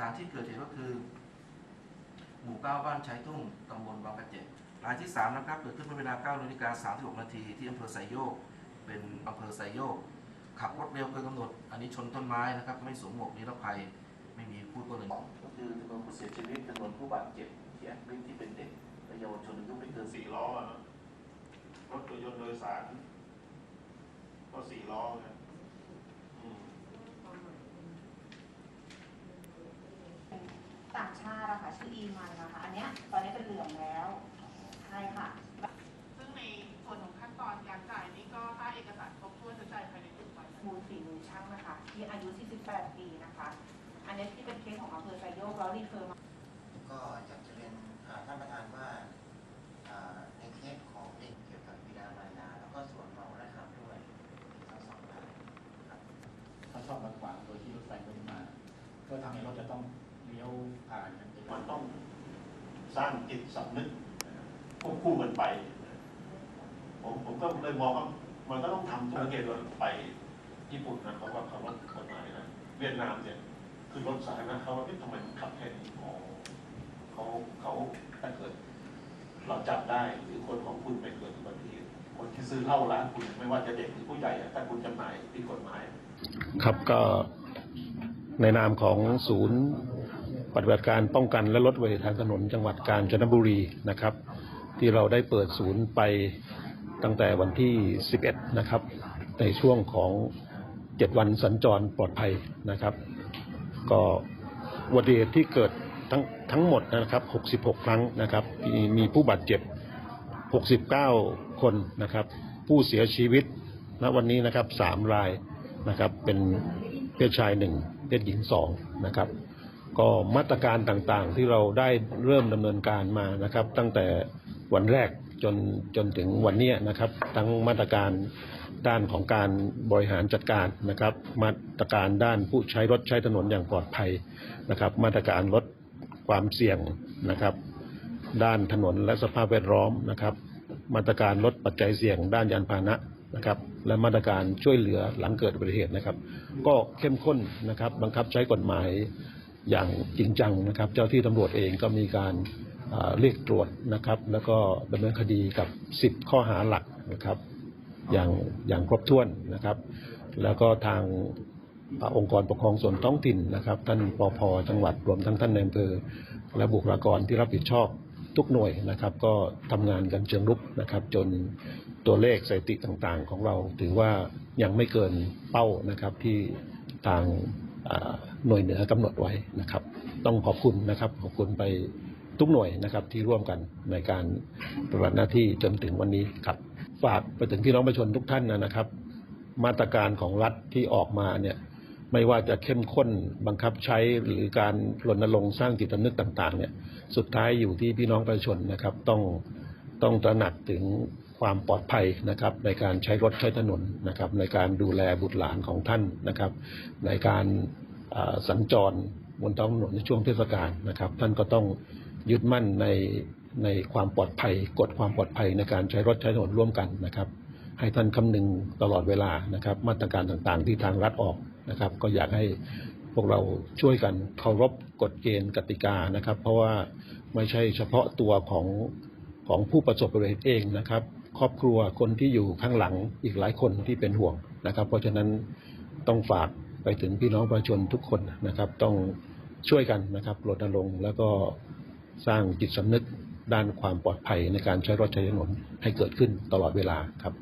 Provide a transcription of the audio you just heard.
ถานที่เกิดเหตุก็คือ หมู่เก้าบ้านชายทุ่งตำบลบางกระเจ็ดรายที่สามนะครับเกิดขึ้นเมื่อเวลา9นาฬิกา36นาทีที่อำเภอไซโยก เป็นอำเภอไซโยก ขับรถเร็วเกินกำหนด อันนี้ชนต้นไม้นะครับ ไม่สวมหมวกนิรภัยไม่มีผู้ต้นเลยก็คือจำนวนผู้เสียชีวิตจำนวนผู้บาดเจ็บที่แอดมิทที่เป็นเด็กและเยาวชนอายุไม่เกินสี่ล้ออะเนอะรถยนต์โดยสารก็สี่ล้อไงอืม ต่างชาติ อะค่ะชื่ออีมันนะคะอันเนี้ยตอนนี้เป็นเหลืองแล้วใช่ค่ะ ซึ่งในส่วนของขั้นตอนการจ่ายนี้ก็ถ้าเอกสารครบถ้วนจะจ่ายภายในหนึ่งวันมูลฝีมือช่างนะคะ ที่อายุ 48 ปีนะคะ อันนี้ที่เป็นเคสของอำเภอไซโยกแล้วรีเฟอร์มาก็อยากจะเรียนอ่าท่านประธานว่าอ่าในเคสของเด็กเกี่ยวกับบิดามารดาแล้วก็ส่วนเมาและขับด้วยทั้งสองรายครับเขาชอบมาขวางโดยที่รถไฟไม่ได้มา ก็ทำให้รถจะต้อง เลี้ยวผ่านกันมันต้องสร้างจิตสำนึกควบคู่กันไป ผมผมก็เลยมองว่ามันก็ต้องทำสังเกตว่าไปญี่ปุ่นนะเขาว่าเขารถกฎหมายนะเวียดนามเนี่ยคือรถสาธารณะเขาว่าทำไมมันขับแค่นี้อ๋อเขาเขาถ้าเกิด เราจับได้หรือคนของคุณไปเกิดอุบัติเหตุคนที่ซื้อเหล้าร้านคุณไม่ว่าจะเด็กหรือผู้ใหญ่ถ้าคุณจำหน่ายผิดกฎหมาย ครับก็ในนามของศูนย์ ปฏิบัติการป้องกันและลดอุบัติเหตุทางถนนจังหวัดกาญจนบุรีนะครับ ที่เราได้เปิดศูนย์ไปตั้งแต่วันที่ 11 นะครับ ในช่วงของ 7 วันสัญจรปลอดภัยนะครับ ก็อุบัติเหตุที่เกิดทั้งทั้งหมดนะครับ 66 ครั้งนะครับมีมีผู้บาดเจ็บ 69 คนนะครับ ผู้เสียชีวิตณวันนี้นะครับ 3 รายนะครับเป็นเพศชาย 1 เพศหญิง 2 นะครับ ก็มาตรการต่างๆ ที่เราได้เริ่มดำเนินการมานะครับ ตั้งแต่วันแรกจนจนถึงวันนี้นะครับ ทั้งมาตรการด้านของการบริหารจัดการนะครับ มาตรการด้านผู้ใช้รถใช้ถนนอย่างปลอดภัยนะครับ มาตรการลดความเสี่ยงนะครับ ด้านถนนและสภาพแวดล้อมนะครับ มาตรการลดปัจจัยเสี่ยง ด้านยานพาหนะนะครับ และมาตรการช่วยเหลือหลังเกิดอุบัติเหตุนะครับ ก็เข้มข้นนะครับ บังคับใช้กฎหมาย อย่างจริงจังนะครับ เจ้าที่ตำรวจเองก็มีการเรียกตรวจนะครับ แล้วก็ดำเนินคดีกับ 10 ข้อหาหลักนะครับ อย่างอย่างครบถ้วนนะครับ แล้วก็ทางองค์กรปกครองส่วนท้องถิ่นนะครับ ท่านปพจังหวัดรวมทั้งท่านในอำเภอและบุคลากรที่รับผิดชอบทุกหน่วยนะครับ ก็ทำงานกันเชิงรุกนะครับ จนตัวเลขสถิติต่างๆ ของเราถือว่ายังไม่เกินเป้านะครับที่ทาง หน่วยเหนือกำหนดไว้นะครับ ต้องขอบคุณนะครับขอบคุณไปทุกหน่วยนะครับที่ร่วมกันในการปฏิบัติหน้าที่จนถึงวันนี้ครับ ฝากไปถึงพี่น้องประชาชนทุกท่านนะครับ มาตรการของรัฐที่ออกมาเนี่ยไม่ว่าจะเข้มข้นบังคับใช้หรือการรณรงค์สร้างจิตสำนึกต่าง ๆ เนี่ย สุดท้ายอยู่ที่พี่น้องประชาชนนะครับ ต้องต้องตระหนักถึง ความปลอดภัยนะครับในการใช้รถใช้ถนนนะครับในการดูแลบุตรหลานของท่านนะครับ ในการสัญจรบนท้องถนนในช่วงเทศกาลนะครับ ท่านก็ต้องยึดมั่นในในความปลอดภัยกฎความปลอดภัยในการใช้รถใช้ถนนร่วมกันนะครับ ให้ท่านคำนึงตลอดเวลานะครับ มาตรการต่างๆ ที่ทางรัฐออกนะครับ ก็อยากให้พวกเราช่วยกันเคารพกฎเกณฑ์กติกานะครับ เพราะว่าไม่ใช่เฉพาะตัวของ ของผู้ประสบอุบัติเหตุเองนะครับ ครอบครัวคนที่อยู่ข้างหลังอีกหลายคนที่เป็นห่วงนะครับ เพราะฉะนั้นต้องฝากไปถึงพี่น้องประชาชนทุกคนนะครับ ต้องช่วยกันนะครับรณรงค์แล้วก็สร้างจิตสำนึกด้านความปลอดภัยในการใช้รถใช้ถนนให้เกิดขึ้นตลอดเวลาครับ